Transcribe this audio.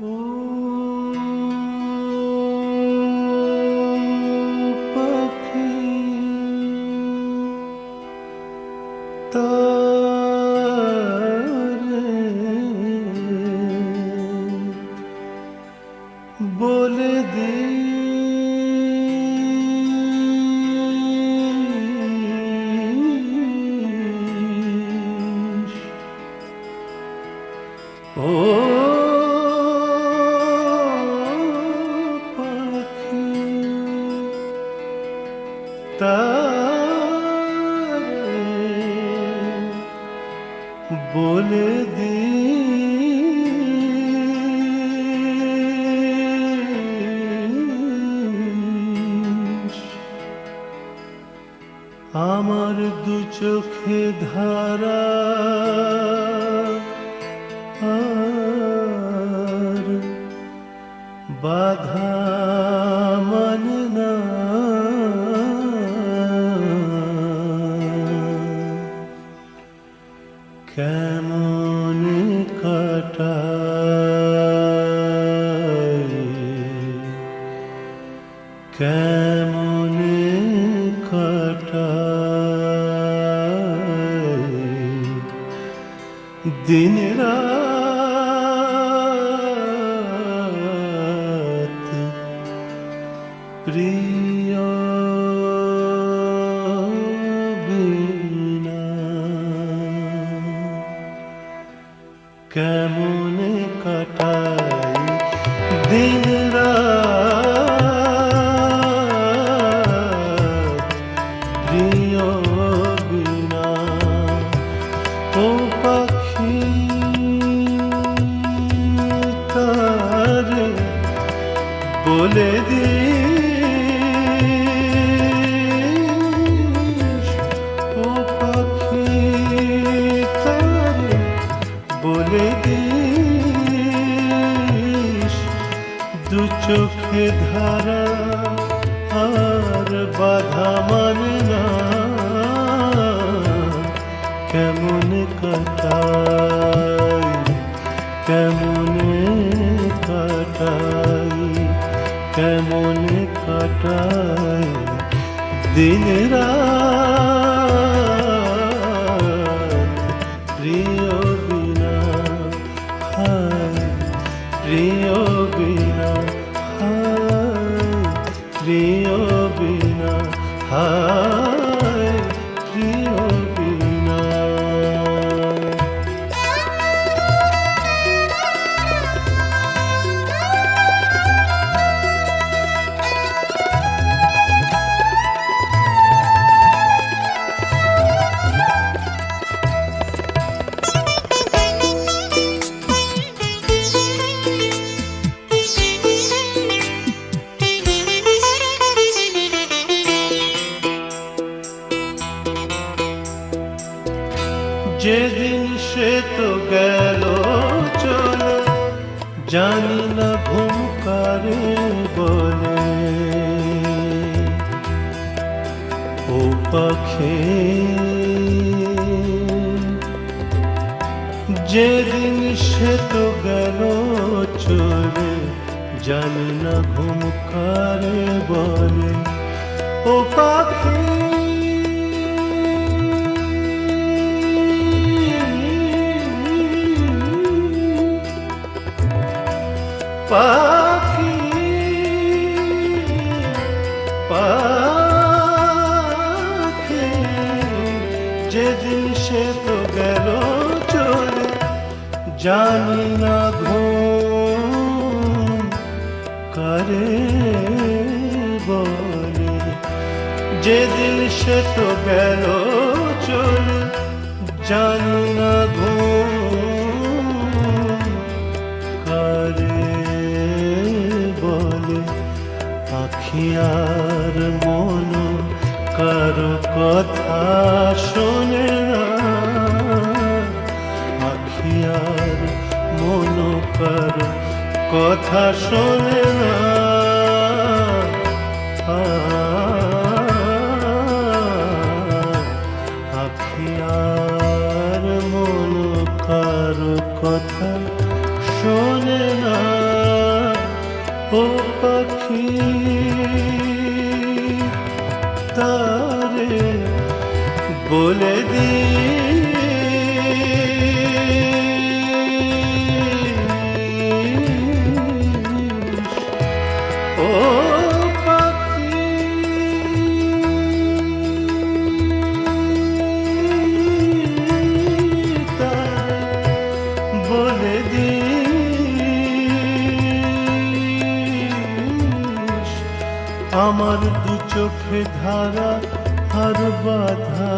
বলে তারে বলে দিস। আমার দু চোখে ধারা আর বাধা কেমন কাটাই কেমন কাটাই দিন রাত কেমন কাটাই দিন বিনা পাখি বলে দিস বলে দিস। দু চোখে ধারা আর বাধা মানে না। কেমন কাটাই কেমন কাটাই কেমন কাটাই দিন রাত প্রিয় বিনা হায় যেদিন সে তো গেল, চলে জানি না ঘুম কারে বলে। ও পাখি, যেদিন সে তো গেল, চলে জানি না ঘুম বলে। ও পাখি পাখি পাখি, যেদিন সে তো গেল চলে, জানি না ঘুম করে বলে। যেদিন সে তো গেল চলে, জানি না ঘুম আর মন কারও কথা শোনে না। আখি মন কারও কথা শোনে না। ও পাখি তারে বলে দিস দু চোখে ধারা আর বাধা